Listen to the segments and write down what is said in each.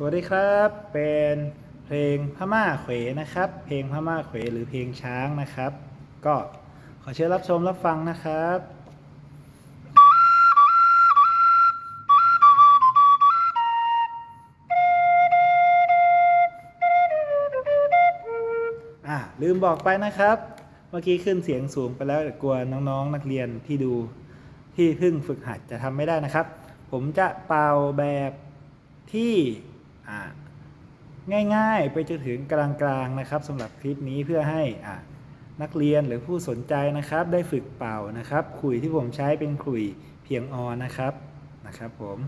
สวัสดีครับ เป็นเพลงพม่าเขวนะครับ เพลงพม่าเขวหรือเพลงช้างนะครับ ก็ขอเชิญรับชมรับฟังนะครับอะลืมบอกไปนะครับ เมื่อกี้ขึ้นเสียงสูงไปแล้วเดี๋ยวกลัวน้องๆนักเรียนที่ดูที่เพิ่งฝึกหัดจะทำไม่ได้นะครับ ผมจะเป่าแบบที่ ง่ายๆ ไปจนถึงกลางๆนะครับสำหรับคลิปนี้เพื่อให้นักเรียนหรือผู้สนใจนะครับ ได้ฝึกเป่านะครับขุยที่ผมใช้เป็นขุยเพียงออนนะครับนะครับผม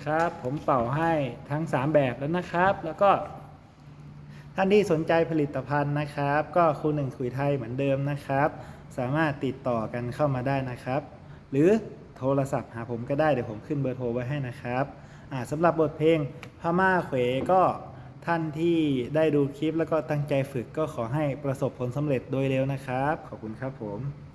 นะครับ ผมเป่าให้ทั้ง 3 แบบแล้วนะครับ แล้วก็ท่านที่สนใจผลิตภัณฑ์นะครับ ก็ครูหนึ่งคุยไทยเหมือนเดิมนะครับ สามารถติดต่อกันเข้ามาได้นะครับ หรือโทรศัพท์หาผมก็ได้เดี๋ยวผมขึ้นเบอร์โทรไว้ให้นะครับสำหรับบทเพลงพม่าเขวก็ท่านที่ได้ดูคลิปแล้วก็ตั้งใจฝึกก็ขอให้ประสบผลสำเร็จโดยเร็วนะครับ ขอบคุณครับผม